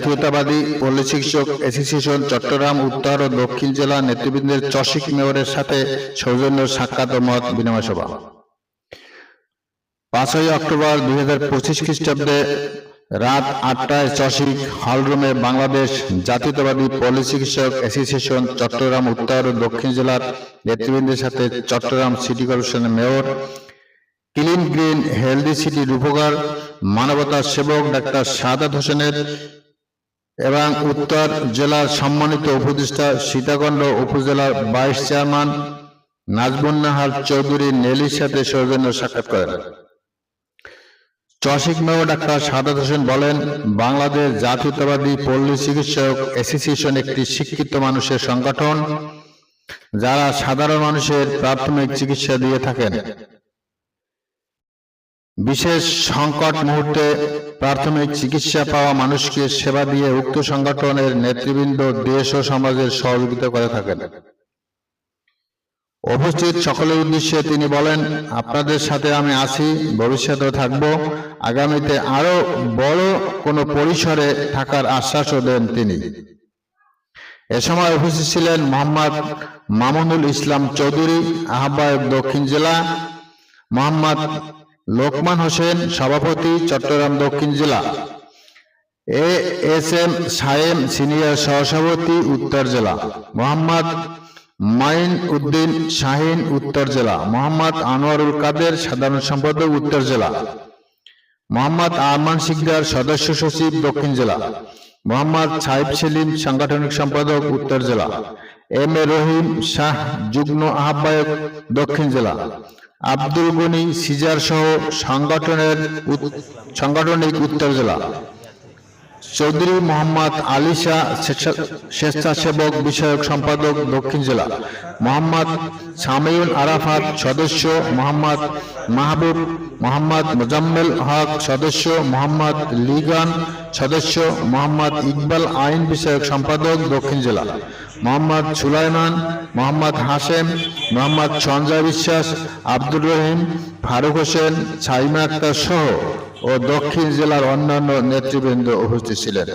জাতীয়তাবাদী পল্লী শিক্ষক অ্যাসোসিয়েশন চট্টগ্রাম, উত্তর ও দক্ষিণ জেলা নেতৃবৃন্দের চসিক মেয়রের সাথে সৌজন্য সাক্ষাৎ ও মত বিনিময় সভা। পাঁচই অক্টোবর দুই হাজার পঁচিশ খ্রিস্টাব্দে রাত আটটায় চসিক হলরুমে বাংলাদেশ জাতীয়তাবাদী পল্লী চিকিৎসক অ্যাসোসিয়েশন চট্টগ্রাম, উত্তর ও দক্ষিণ জেলার নেতৃবৃন্দের সাথে চট্টগ্রাম সিটি কর্পোরেশনের mayor, clean green healthy city রূপকার মানবতার সেবক ডাক্তার সাদাত হোসেনের এবং উত্তর জেলার সম্মানিত উপদেষ্টা সীতাকুণ্ড উপজেলার ভাইস চেয়ারম্যান নাজবুন্নাহার চৌধুরী নেলির সাথে সৌজন্য সাক্ষাৎ করেন। চসিক মেয়র ডাক্তার সাদাত হোসেন বলেন, বাংলাদেশ জাতীয়তাবাদী পল্লী চিকিৎসক অ্যাসোসিয়েশন একটি শিক্ষিত মানুষের সংগঠন, যারা সাধারণ মানুষের প্রাথমিক চিকিৎসা দিয়ে থাকেন। বিশেষ সংকট মুহূর্তে প্রাথমিক চিকিৎসা পাওয়া মানুষকে সেবা দিয়ে উক্ত সংগঠনের নেতৃবৃন্দ দেশ ও সমাজের সহযোগিতা করে থাকেন। উপস্থিত সকলের উদ্দেশ্যে তিনি বলেন, আপনাদের সাথে আমি আছি ভবিষ্যতেও থাকব। আগামীতে আরও বড় কোনো পরিসরে থাকার আশ্বাসও দেন তিনি। এ সময় উপস্থিত ছিলেন মোহাম্মদ মামুনুল ইসলাম চৌধুরী, আহ্বায়ক দক্ষিণ জেলা, মোহাম্মদ লোকমান হোসেন সভাপতি, চট্টগ্রাম দক্ষিণ জেলা। A S M Sayem senior সহসভাপতি, উত্তর জেলা। মোহাম্মদ মাইন উদ্দিন শাহিন, উত্তর জেলা। মোহাম্মদ আনোয়ারুল কাদের, সাধারণ সম্পাদক, উত্তর জেলা। মোহাম্মদ আরমান শিকদার, সদস্য সচিব, দক্ষিণ জেলা। মোহাম্মদ সাহেব সেলিম, সাংগঠনিক সম্পাদক, উত্তর জেলা। এম এ রহিম শাহ, যুগ্ম আহ্বায়ক, দক্ষিণ জেলা। আব্দুল গনি সিজার সহ সংগঠনের সাংগঠনিক উত্তর জেলা। চৌধুরী মোহাম্মদ আলী শাহ স্বেচ্ছাসেবক বিষয়ক সম্পাদক দক্ষিণ জেলা। মোহাম্মদ সামিউল আরাফাত সদস্য মোহাম্মদ মাহবুব মোহাম্মদ মোজাম্মেল হক সদস্য মোহাম্মদ লিগান সদস্য মোহাম্মদ ইকবাল আইন বিষয়ক সম্পাদক দক্ষিণ জেলা। মোহাম্মদ সুলাইমান, মোহাম্মদ হাসেম মোহাম্মদ সঞ্জয় বিশ্বাস, আব্দুর রহিম, ফারুক হোসেন, সাইমা আক্তার সহ ও দক্ষিণ জেলার অন্যান্য নেতৃবৃন্দ উপস্থিত ছিলেন।